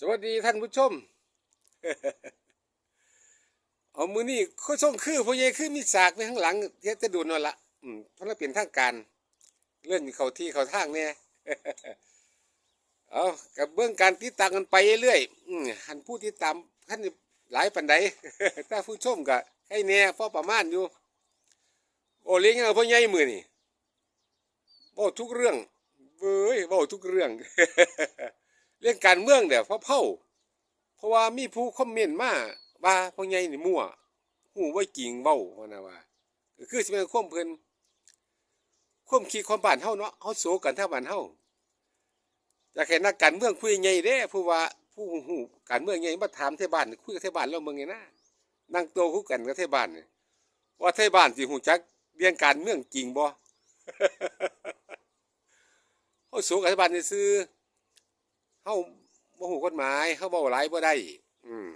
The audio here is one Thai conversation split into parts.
สวัสดีท่านผู้ชม เอามือนี่เขาส่งคือพ่อใหญ่คือมีสากไปข้างหลังเดี๋ยจะดูนั่นละอืมเพราะเราเปลี่ยนทางการ เลื่อนเขาที่เขาทางเนี่ยเอากับเบื้องการติดตามกันไปเรื่อยอืมหันผู้ติดตามท่านหลายปันใดถ้าผู้ชมก็ให้แน่พ่อประมาณอยู่ โอเลี้ยงเอาพ่อใหญ่มือนี่บอกทุกเรื่องเว้ยบอกทุกเรื่อง เรื่องการเมืองเดี๋ยวเพราะเผาเพราะว่ามีผู้คอมเมนต์มาว่าพ่อใหญ่นี่มั่วหูไว้จริงเบ้าว่านะว่าคือสิเป็นความเพิ่นความคิดความบ้านเฮาเนาะเฮาโศกันถ้าบ้านเฮาอยากให้นักการเมืองคุยใหญ่เด้ผู้ว่าผู้หูการเมืองใหญ่มาถามเทศบานคุยกับเทศบานแล้วเมืองไงนะนั่งโตคุยกันกับเทศบานนี่ว่าเทศบานสิฮู้จักเรียนการเมืองจริงบ่เฮาโศกับเทศบ้านนี่ซื่อ เฮาบ่ฮู้กฎหมายเฮาเว้าหลายบ่ได้ อืม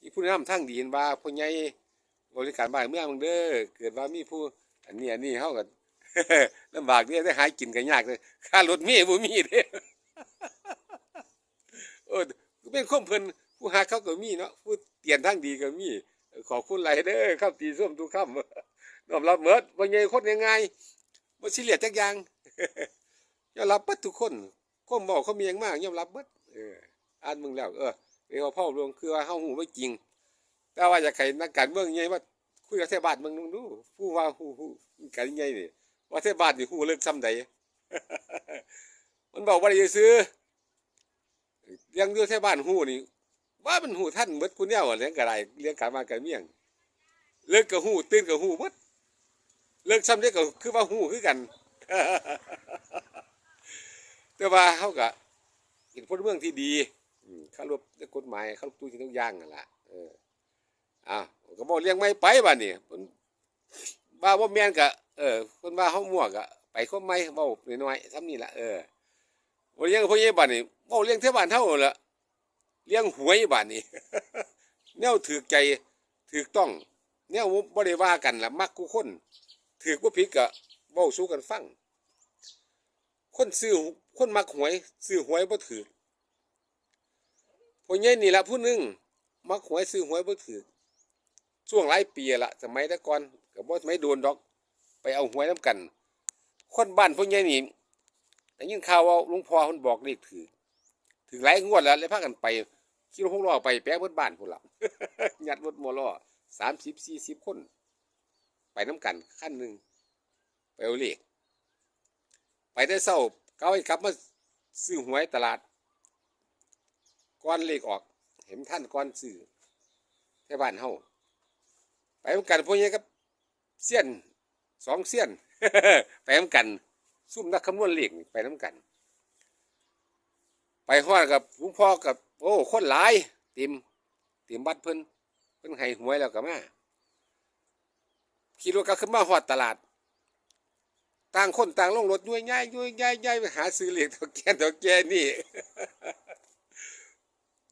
อีผู้นำทางดีนว่าผู้ใหญ่บริการบ้านเมืองมึงเด้อเกิดว่ามีผู้ อันนี้อันนี้เฮาก็ลำบากเด้ได้หากินก็ยากเลยค่ารถเมล์บ่มีเด้เออเป็นความเพิ่นผู้หาเขาก็มีเนาะผู้เตียนทางดีก็มี ขอบคุณหลายเด้อครับตีส้มทุกค่ำน้อมรับเมิดบ่ใหญ่คนง่ายๆบ่สิเลียดจักอย่างยอมรับเบิดทุกคน ความบอกเขามีอย่างมากยอมรับเบิดเอออ่านมึงแล้ว เออเรียกว่าพ่อรวมคือว่าเฮาหูไม่จริง แต่ว่าอยาให้นักการเมืองใหญ่ว่าคุยกับเทศบาลมืองนึงดูผู้ว่าฮู้ฮู้กันใหญ่นี่ว่าเทศบาลนี่ฮู้เลิกซ้ำใดมันบอกว่าได้ซื้อเลี้ยงดูเทศบาลฮู้นี่ว่ามันฮู้ท่านเบิดผู้แนวอะเลี้ยงกระไรเลี้ยงการบ้าการเมียง เลิกก็ฮู้ตื่นก็ฮู้เบิดเลิกซ้ำได้ก็คือว่าฮู้คือกัน แต่ว่าเขาก็เป็นพลเมืองที่ดีเข้ารวบกฎหมายเข้ารบตู้ที่ทุกอย่างนั่นแหละเอออ้าวก็บอกเลี้ยงไม่ไปบ้านนี่เพิ่นว่าว่าแมนก็เออเพิ่นว่าเฮาหมวก็ไปเขาไม่เว้าน้อยๆซ้ำนี่ละเออบ่เลี้ยงพ่อใหญ่บ้านนี่เว้าเลี้ยงเทศบ้านเฮาละเลี้ยงหวยบ้านนี่แนวถือใจถือต้องแนวบ่ได้ว่ากันละมักกูคนถือบ่ผิดก็เว้าสู่กันฟังคนซื้อ คนมักหวยซื้อหวยบ่ถือพ่อใหญ่นี่ละผู้หนึงมักหวยซื้อหวยบ่ถือช่วงหลายปีละสมัยแต่ก่อนก็บ่ไม่โดนดอก ไปเอาหวยน้ำกัน คนบ้านพ่อใหญ่นี่ได้ยินข่าวว่าลวงพ่อเพิ่นบอกเลขถือถือหลายงวดแล้วเลยพากันไปขี่รถหกล้อไปแปะเบิดบ้านคนล่ะยัดรถมอล้อ30 40คน ไปน้ำกันคันหนึ่งไปเอาเลขไปได้เศร้า เขาให้กลับมาซื้อหวยตลาดก้อนเลขออก เห็นท่านก้อนซื้อแค่บ้านเฮาไปเหมือนกันพวกนี้กับเสี้ยนสองเสี้ยน ไปเหมือนกัน ซุ่มนักคำนวณเลขนี่ไปน้ำกัน ไปฮอดกับหลวงพ่อกับ โอ้คนหลายเต็มเต็มบัดเพิ่นเพิ่นให้หวยแล้วก็มาขี่รถก็ขึ้นมาฮอดตลาด ต่างคนต่างลงรถย้วยย้ายย้วยย้ายย้ายไปหาซื้อเหล็กเถาแก่เถาแก่นี่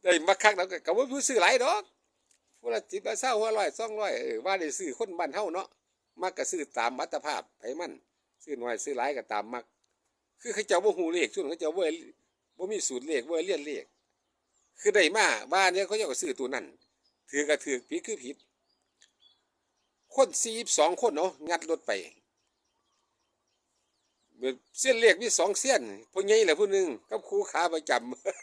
ได้มาคักแล้วก็บ่รู้ซื้อหลายดอกผู้ละจิบละเศร้าหัวร้อยสองร้อยว่าได้ซื้อคนบ้านเฮาเนาะมักก็ซื้อตามอัตภาพไผมันซื้อหน้อยซื้อหลายก็ตามมัก คือเขาเจ้าบ่ฮู้เลขช่วงเขาเจ้าบ่บ่มีสูตรเลขบ่เรียนเลขคือได้มาบ้านเนี้ยเขาเจ้าก็ซื้อตัวนั้นถือก็ถือผิดคือผิด คน42คนเนาะงัดรถไป เส้นเล็กมีสองเส้นผู้ใหญ่แหละผู้หนึ่งกับครูขาประจ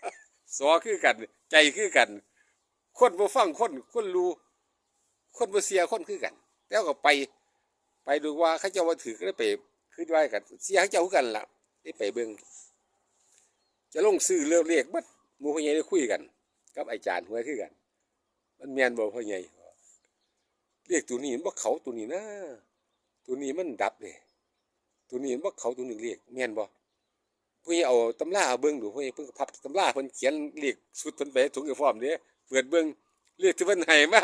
ำสอคือกัน ใจคือกัน คนบ่ฟังคนคนรู้คนบ่เสียคนคือกัน แล้วก็ไป ไปดูว่าเขาเจ้าว่าถือก็ได้ไปคือว่ากัน เสียเขาเจ้ากันล่ะได้ไปเบิ่งจะลงซื้อเลือกเลขบัดมูพ่อใหญ่ได้คุยกัน กับอาจารย์หวคือกัน มันแม่นบ่พ่อใหญ่เลขตัวนี้มันบ่เขาตัวนี้นะตัวนี้มันดับเด้ ตัวนี้ว่าเขาตัวหนึ่งเรียกแม่นบ่ผู้ใหญ่เอาตำราเบิ่งดูผู้ใหญ่เพิ่งพับตำราเพิ่นเขียนเรียกสุดเพิ่นไปถุงยูนิฟอร์มเด้เปิดเบิ่งเรียกที่เพิ่นให้มา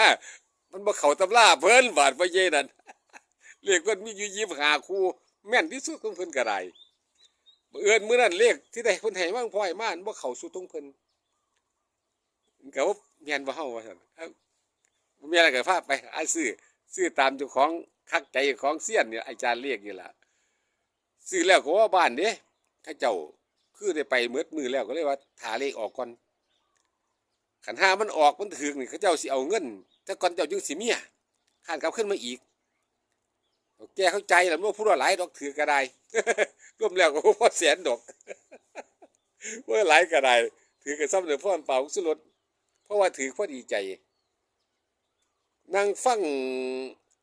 มันบ่เขาตำราเพิ่นบาดบ่เย่นั่นเรียกเพิ่นมีอยู่25คู่แม่นที่สุดของเพิ่นก็ได้บังเอิญมื้อนั้นเลขที่ได้เพิ่นให้มาพ่อยมาอันบ่เข้าสุดของเพิ่นก็ว่าแม่นบ่เฮาว่าซั่นเอ้าบ่มีอะไรก็พาไปอานซื้อซื้อตามเจ้าของคักใจของเซียนเนี่ยอาจารย์เรียกอยู่ล่ะ ซื้อแล้วก็ว่าบ้านเด้ถ้าเจ้าคือได้ไปเมืดมือแล้วก็เลยว่าถาเลขออกก่อนขันห้ามันออกมันถึงนี่เขาเจ้าสิเอาเงินแต่ก่อนเจ้าจึงสิเมียข้านกลับขึ้นมาอีกแกเข้าใจแล้วว่าพูดว่าหลายดอกถือกระไดร่วมแล้วก็พ่อแสนดอกว่าหลายกระไดถือกระซ้ำเดือพ่อเป่าสุรสเพราะว่าถือพ่อดีใจนั่งฟัง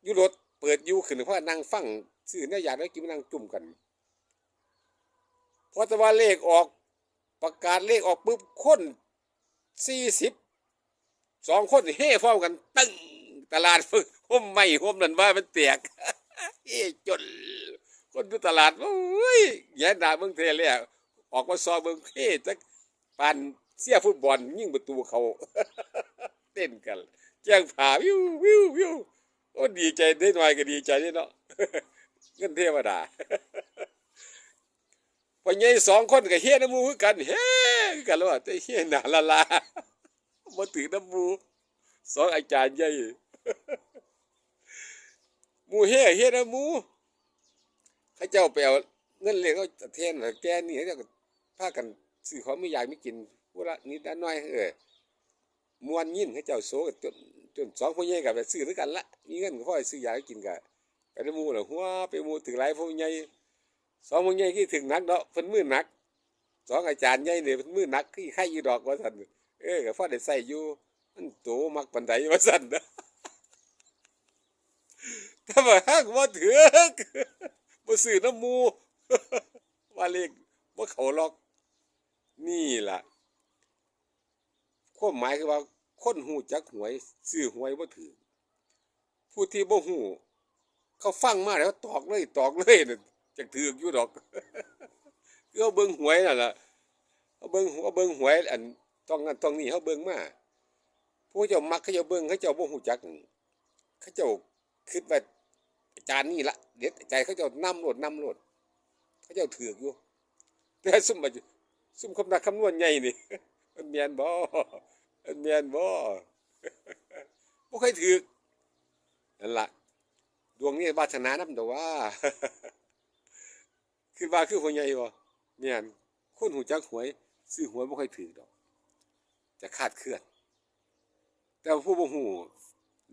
ยุรถเปิดยูขึ้นเพราะว่านั่งฟังสื่อเนี่ยอยากได้กินมานั่งจุ่มกัน พอแต่ว่าเลขออกประกาศเลขออกปุ๊บคนสี่สิบสองคนเฮ่ฟ้อมกันตึ้งตลาดฝึกห่มไม่ห่มนั่นว่ามันแตกเฮ้จนคนดูตลาดโอ้ยแย่หนาเมืองเทเลยอออกมาซอเมืองเฮ้จักปานเสียฟุตบอลยิงประตูเขาเต้นกันแจ้งผ่าวิววิววิวโอ้ดีใจได้หน่อยก็ดีใจได้เนาะเงินเทวดา พอใหญ่สองคนก็เฮียน้ำมูคือกันเฮ้กันแล้วแต่เฮียหนาละลามาถึงน้ำมูสองอาจารย์ใหญ่มูเฮียเฮียน้ำมูเขาเจ้าไปเอาเงินเลี้ยงเขาเทนเหรอแกนี่เขาเจ้าพากันซื้อของไม่อยากไม่กินพวกละนิดละน้อยเออมวนยินเขาเจ้าโซกันจนจนสองพ่อใหญ่กับไปซื้อด้วยกันละมีเงินก็พ่อซื้อยาให้กินกันไปน้ำมูเหรอหัวไปมูถึงหลายพ่อใหญ่ สองมึงใหญ่ที่ถึงนักเนาะเพิ่นมือหนักสองอาจารย์ใหญ่เนี่ยเพิ่นมือหนักขี้ไข่อยู่ดอกว่าซั่นเอ้ยก็พอได้ใส่อยู่มันโตมักปานใดว่าซั่นนะถ้าว่าฮักบ่ถึกบ่ซื้อน้ำมูว่าเลขบ่าเขาล็อก นี่ล่ะความหมายคือว่าคนหูจักหวยซื้อหวยบ่ถือผู้ที่บ่ฮู้เขาฟังมาแล้วตอกเลยตอกเลยน่ะ จักถือกอยู่ดอกคือเอาเบิ่งหวยนั่นล่ะเอาเบิ่งเอาเบิ่งหวยอันต้องนั้นต้องนี้เขาเบิ่งมาผู้เจ้ามักเขาเจ้าเบิ่งเขาเจ้าบ่ฮู้จักเขาเจ้าคิดว่าอาจารย์นี่ละเด็ดใจเขาเจ้านำโหลดนำโหลดเขาเจ้าถือกอยู่แต่ซุ่มบัดซุ่มคำนักคำนวณใหญ่นี่มันแม่นบ่มันแม่นบ่บ่เคยถือกนั่นล่ะดวงนี้วาสนานำแต่ว่า คือว่าคือหัวใหญ่บ่แม่นคนหูจักหวย ซื้อหวยบ่ค่อยถือดอก จะคาดเคลื่อน แต่ผู้บ่ฮู้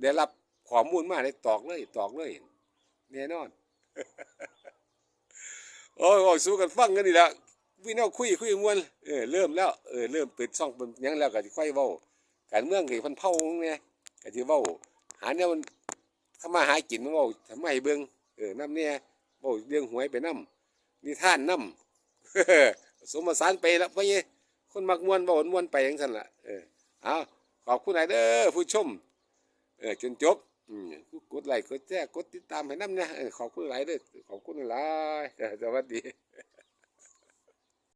ได้รับข้อมูลมาได้ตอกเลย ตอกเลยแน่นอนโอ้ยเว้าสู้กันฟังกันนี่ละวินเอาคุยคุยมวนเออเริ่มแล้วเออเริ่มเปิดช่องเป็นยังแล้วก็สิค่อยเว้าการเมืองก็เพิ่นเผาแน่ก็สิเว้าหาแนวมันทำมาหากินเว้าทำไมเบิ่งเออน้ำแน่เว้าเรื่องหวยไปน้ำ นิทานนำสมสารไปแล้วพ่อเยคนมักมวนบ่วนมวนไปอย่างนั้นล่ะเออเอาขอบคุณหลายเด้อผู้ชมเออจนจบอืกดไลค์กดแชร์กดติดตามให้น้ำเนี่ยขอบคุณหลายเด้อขอบคุณหลายสวัสดี